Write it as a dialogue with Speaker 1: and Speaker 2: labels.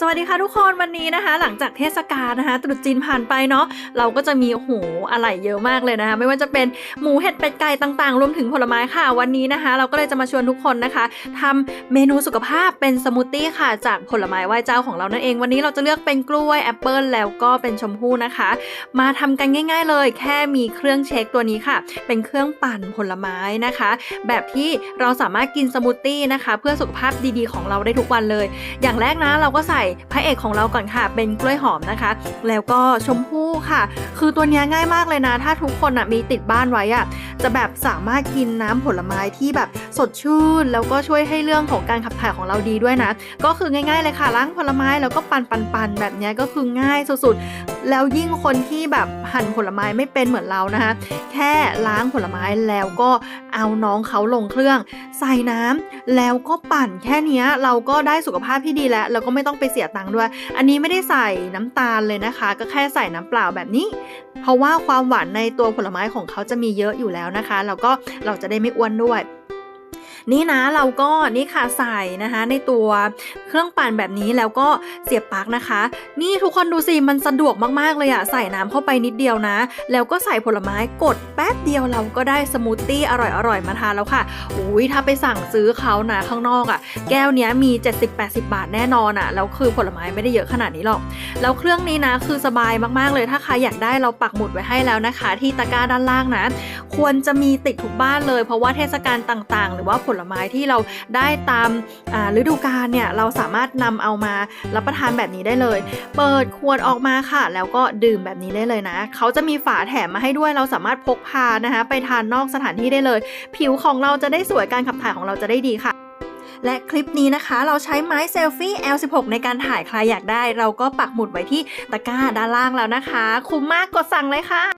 Speaker 1: สวัสดีค่ะทุกคนวันนี้นะคะ หลังจากเทศกาลนะคะตรุษจีนผ่านไปเนาะเราก็จะมีโอ้โหอะไรเยอะมากเลยนะคะ ไม่ว่าจะเป็นหมูเห็ดเป็ดไก่ต่างๆ รวมถึงผลไม้ค่ะ วันนี้นะคะ เราก็เลยจะมาชวนทุกคนนะคะทำเมนูสุขภาพเป็นสมูทตี้ค่ะ จากผลไม้ไหว้เจ้าของเรานั่นเอง วันนี้เราจะเลือกเป็นกล้วยแอปเปิลแล้วก็เป็นชมพู่นะคะ มาทำกันง่าย ๆ เลย แค่มีเครื่องเช็คตัวนี้ค่ะ เป็นเครื่องปั่นผลไม้นะคะ แบบที่เราสามารถกินสมูทตี้นะคะ เพื่อสุขภาพดีๆ ของเราได้ทุกวันเลย อย่างแรกนะเราก็ใส่พระเอกของเราก่อนค่ะ เป็นกล้วยหอมนะคะ แล้วก็ชมพู่ค่ะ คือตัวนี้ง่ายมากเลยนะ ถ้าทุกคนอะมีติดบ้านไว้อะจะแบบสามารถกินน้ำผลไม้ที่แบบสดชื่น แล้วก็ช่วยให้เรื่องของการขับถ่ายของเราดีด้วยนะ ก็คือง่าย ๆ เลยค่ะล้างผลไม้แล้วก็ปันปั่นๆๆแบบเนี้ยก็คือง่ายสุดๆ แล้วยิ่งคนที่แบบหั่นผลไม้ไม่เป็นเหมือนเรานะคะแค่ล้างผลไม้แล้วก็เอาน้องเขาลงเครื่อง ใส่น้ำแล้วก็ปั่นแค่นี้เราก็ได้สุขภาพที่ดีแล้ว แล้วก็ไม่ต้องไปเสียตังค์ด้วย อันนี้ไม่ได้ใส่น้ำตาลเลยนะคะ ก็แค่ใส่น้ำเปล่าแบบนี้ เพราะว่าความหวานในตัวผลไม้ของเขาจะมีเยอะอยู่แล้วนะคะ แล้วก็เราจะได้ไม่อ้วนด้วย นี่นะเราก็นี่ค่ะใส่นะคะ ในตัวเครื่องปั่นแบบนี้แล้วก็เสียบปลั๊กนะคะ นี่ทุกคนดูสิมันสะดวกมากๆเลยอะใส่น้ำเข้าไปนิดเดียวนะ แล้วก็ใส่ผลไม้กดแป๊บเดียวเราก็ได้สมูทตี้อร่อยๆมาทานแล้วค่ะอุ้ยถ้าไปสั่งซื้อเขานะข้างนอกอะแก้วเนี้ยมี 70-80 บาทแน่นอนอะแล้วคือผลไม้ไม่ได้เยอะขนาดนี้หรอกแล้วเครื่องนี้นะคือสบายมากๆเลยถ้าใครอยากได้เราปักหมุดไว้ให้แล้วนะคะ ที่ตะกร้าด้านล่างนะ ควรจะมีติดทุกบ้านเลย เพราะว่าเทศกาลต่างๆ หรือว่าผลไม้ที่เราได้ตามฤดูกาลเนี่ยเราสามารถนำเอามารับประทานแบบนี้ได้เลย เปิดขวดออกมาค่ะ แล้วก็ดื่มแบบนี้ได้เลยนะ เขาจะมีฝาแถมมาให้ด้วยเราสามารถพกพานะคะ ไปทานนอกสถานที่ได้เลย ผิวของเราจะได้สวยการขับถ่ายของเราจะได้ดีค่ะและคลิปนี้นะคะ เราใช้ไม้เซลฟี่ L16 ในการถ่ายใครอยากได้ เราก็ปักหมุดไว้ที่ตะกร้าด้านล่างแล้วนะคะ คุ้มมากกดสั่งเลยค่ะ